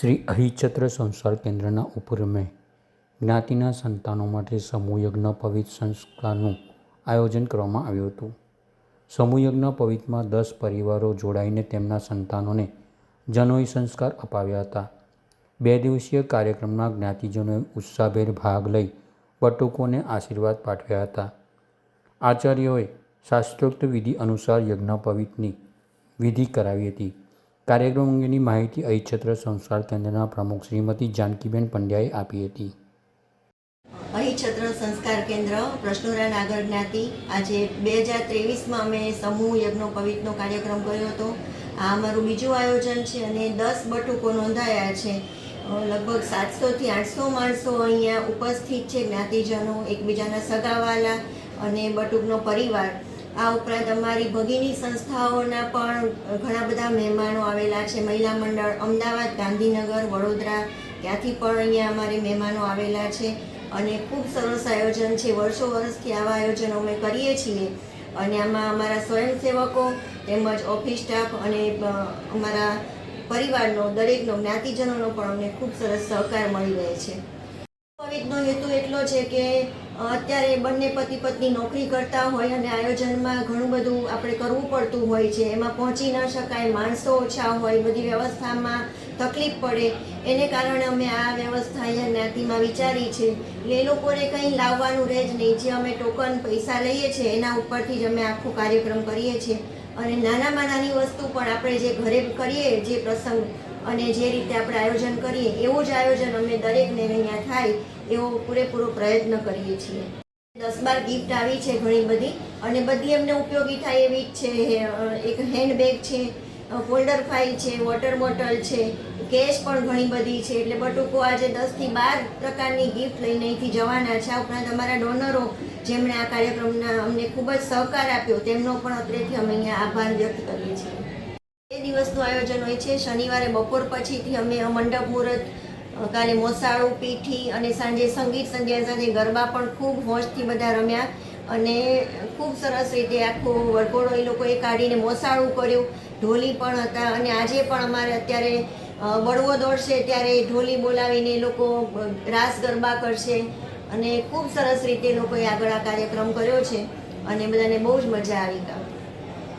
શ્રી અહિછત્ર સંસાર કેન્દ્રના ઉપક્રમે જ્ઞાતિના સંતાનો માટે સમૂહ યજ્ઞ પવિત્ર સંસ્કારનું આયોજન કરવામાં આવ્યું હતું. સમૂહ યજ્ઞ પવિત્રમાં દસ પરિવારો જોડાઈને તેમના સંતાનોને જનોઈ સંસ્કાર અપાવ્યા હતા. બે દિવસીય કાર્યક્રમમાં જ્ઞાતિજનોએ ઉત્સાહભેર ભાગ લઈ બટુકોને આશીર્વાદ પાઠવ્યા હતા. આચાર્યોએ શાસ્ત્રોક્ત વિધિ અનુસાર યજ્ઞ પવિત્રની વિધિ કરાવી હતી. કાર્યક્રમ અંગેની માહિતી અહિછત્ર સંસ્કાર કેન્દ્રના પ્રમુખ શ્રીમતી જાનકીબેન પંડ્યાએ આપી હતી. અહીં છત્ર સંસ્કાર કેન્દ્ર પ્રશ્નોરા નાગર જ્ઞાતિ. આજે બે હજાર ત્રેવીસમાં અમે સમૂહ યજ્ઞો પવિત્રનો કાર્યક્રમ કર્યો હતો. આ અમારું બીજું આયોજન છે અને દસ બટુકો નોંધાયા છે. લગભગ સાતસોથી આઠસો માણસો અહીંયા ઉપસ્થિત છે જ્ઞાતિજનો, એકબીજાના સગાવાલા અને બટુકનો પરિવાર. આ ઉપરાંત અમારી ભગીની સંસ્થાઓના પણ ઘણા બધા મહેમાનો આવેલા છે. મહિલા મંડળ, અમદાવાદ, ગાંધીનગર, વડોદરા, ત્યાંથી પણ અહીંયા અમારે મહેમાનો આવેલા છે અને ખૂબ સરસ આયોજન છે. વર્ષો વર્ષથી આવા આયોજનો અમે કરીએ છીએ અને આમાં અમારા સ્વયંસેવકો તેમજ ઓફિસ સ્ટાફ અને અમારા પરિવારનો, દરેકનો, જ્ઞાતિજનોનો પણ અમને ખૂબ સરસ સહકાર મળી રહે છે. પવિત્રનો હેતુ એટલો છે કે અત્યારે બંને પતિ પત્ની નોકરી કરતા હોય અને આયોજનમાં ઘણું બધું આપણે કરવું પડતું હોય છે. એમાં પહોંચી ન શકાય, માણસો ઓછા હોય, બધી વ્યવસ્થામાં તકલીફ પડે. એને કારણે અમે આ વ્યવસ્થા અહીંયા જ્ઞાતિમાં વિચારી છે. એ લોકોને કંઈ લાવવાનું રહે જ નહીં. જે અમે ટોકન પૈસા લઈએ છીએ, એના ઉપરથી જ અમે આખો કાર્યક્રમ કરીએ છીએ. અને નાનામાં નાની વસ્તુ પણ આપણે જે ઘરે કરીએ, જે પ્રસંગ અને જે રીતે આપણે આયોજન કરીએ, એવું જ આયોજન અમે દરેકને અહીંયા થાય એવો પૂરેપૂરો પ્રયત્ન કરીએ છીએ. દસ બાર ગિફ્ટ આવી છે ઘણી બધી અને બધી એમને ઉપયોગી થાય એવી જ છે. એક હેન્ડબેગ છે ફોલ્ડર ફાઇલ છે વોટર બોટલ છે કેશ પણ ઘણી બધી છે. એટલે બટુકો આજે દસથી બાર પ્રકારની ગિફ્ટ લઈને અહીંથી જવાના છે. આ ઉપરાંત અમારા ડોનરો જેમણે આ કાર્યક્રમના અમને ખૂબ જ સહકાર આપ્યો, તેમનો પણ અત્રેથી અમે અહીંયા આભાર વ્યક્ત કરીએ છીએ. દિવસનું આયોજન હોય છે. શનિવારે બપોર પછીથી અમે મંડપ મુહૂર્ત કાલે મોસાળું, પીઠી અને સાંજે સંગીત સંધ્યા સાથે ગરબા પણ ખૂબ હોશથી બધા રમ્યા અને ખૂબ સરસ રીતે આખો વરઘોડો એ લોકોએ કાઢીને મોસાળું કર્યું. ઢોલી પણ હતા અને આજે પણ અમારે અત્યારે બળવો દોડશે ત્યારે ઢોલી બોલાવીને લોકો રાસ ગરબા કરશે અને ખૂબ સરસ રીતે લોકોએ આગળ આ કાર્યક્રમ કર્યો છે અને બધાને બહુ જ મજા આવી